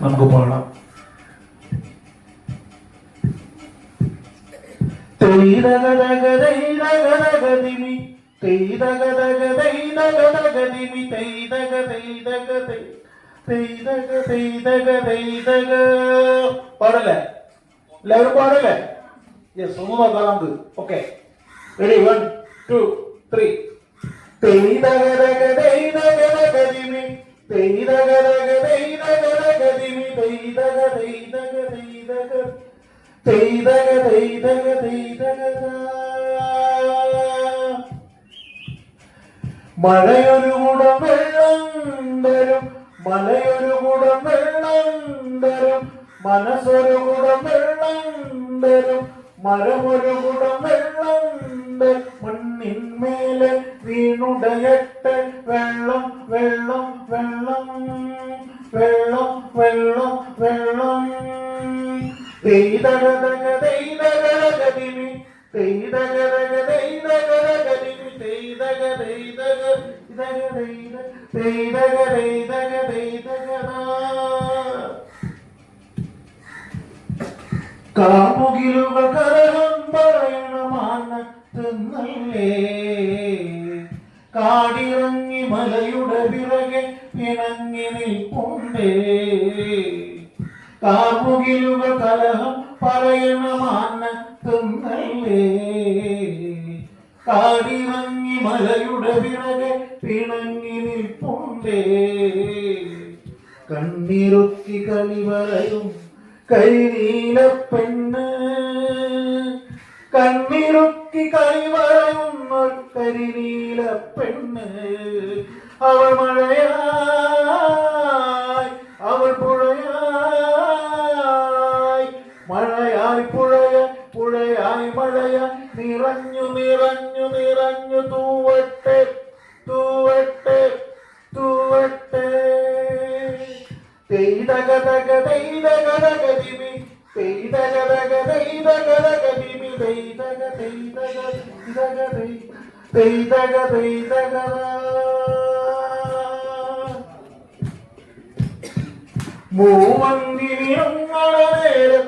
നമുക്ക് പാടാം പാടല്ലേ? എല്ലാവരും പാടല്ലേ? യെസ് ഒന്ന് നോക്കാം നമുക്ക്. Okay ready one two three തെയ്തകതകതൈതകതകതിമി മഴയൊരു കുടം വെള്ളം തരും മലയൊരു കുടം വെള്ളം തരും മനസ്സൊരു കുടം വെള്ളം തരും മരമൊരു കുടം വെള്ളം വെള്ളം വെള്ളം. തെയ്തകതകതിമി തെയ്തകതക തെയ്തകതകതിമി തെയ്തക തെയ്തക ഇതക തെയ്ത തെയ്തക തെയ്തക തെയ്തകതാ കാമുകിലുകൾ കരകം പറയണ മാനത്തുന്നല്ലേ കാടിറങ്ങി മലയുടെ പിറകെ പിണങ്ങി നിൽപ്പുണ്ടേ കാമുകിലുകൾ കലഹം പറയണ മാനത്തുന്നല്ലേ കാടിറങ്ങി മലയുടെ പിറകെ പിണങ്ങി നിൽപ്പുണ്ടേ. കണ്ണീരൊത്തി കളിവരയും കരിനീല പെണ്ണ്. കണ്ണീരൊത്തി കളിവരയുന്ന കരിനീല പെണ്ണ്. അവൾ മഴയായി നിറഞ്ഞു നിറഞ്ഞു നിറഞ്ഞു തൂവട്ടെ തൂവട്ടെ തൂവട്ടെ. ഇതക തെയ് തെയ്തക തെയ്തകത മൂവന്തിരിയങ്ങളെ നേരം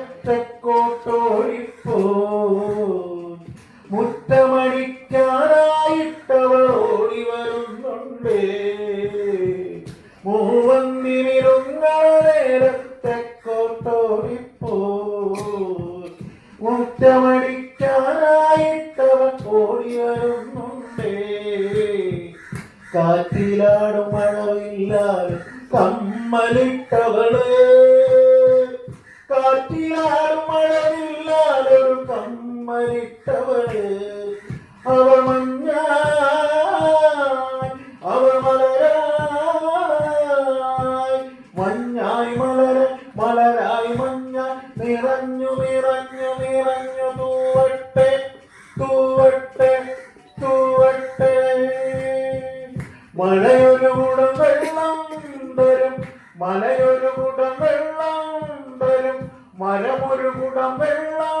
മുറ്റമടിക്കാനായിട്ടവൾ ഓടി വരുന്നുണ്ടേ മൂവന്തിരിരുങ്ങളെ നേരം തെക്കോട്ടോടിപ്പോ മുറ്റമടിക്കാനായിട്ടവൾ ഓടി കാറ്റിലാടും മഴവില്ലാതെ കമ്മലിട്ടവൾ. കാറ്റിലാടും മഴവില്ലാതെ ഒരു കമ്മലിട്ടവൾ അവൾ മഞ്ഞ അവൾ മലരായി. മഞ്ഞായി മലര മലരായി മഞ്ഞ നിറഞ്ഞു നിറഞ്ഞു നിറഞ്ഞു തൂവട്ടെ തൂവട്ടെ തൂവട്ടെ. മഴയൊരു കുടം വെള്ളം തരും മലയൊരു കുടം വെള്ളം തരും. മരമൊരു കുടം വെള്ളം